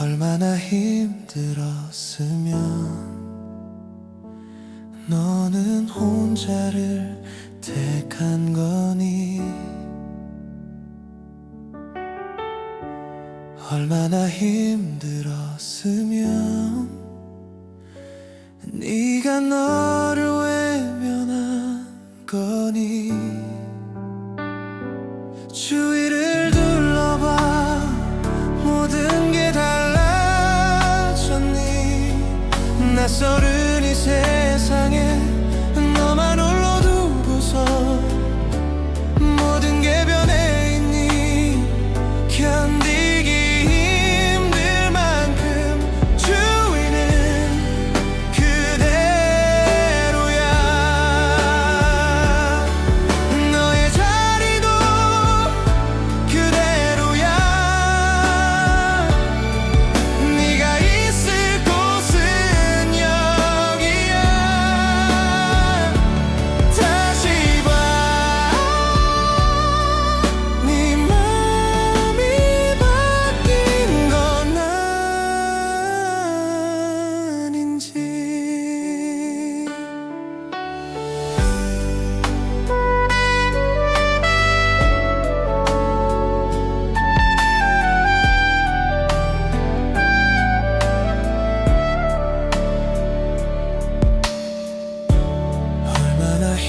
얼마나 힘들었으면 너는 혼자를 택한 거니? 얼마나 힘들었으면 네가 너 낯설은 이 세상에 너만 홀로 두고서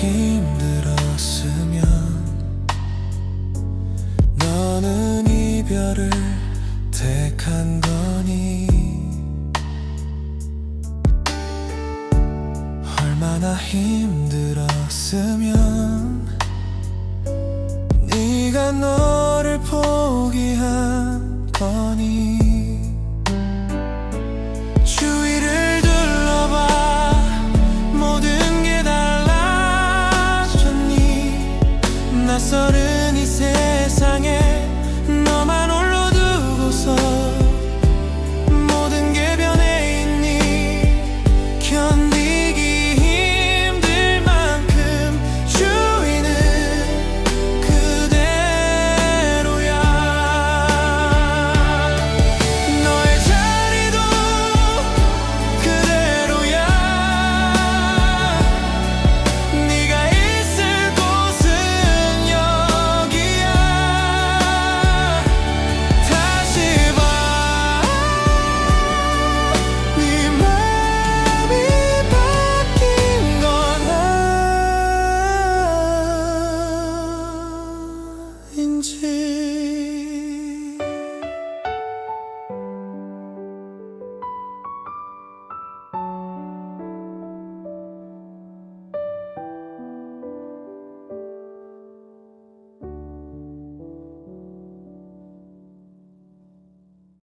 힘들었으면 너는 이별을 택한 거니? 얼마나 힘들었으면 네가 너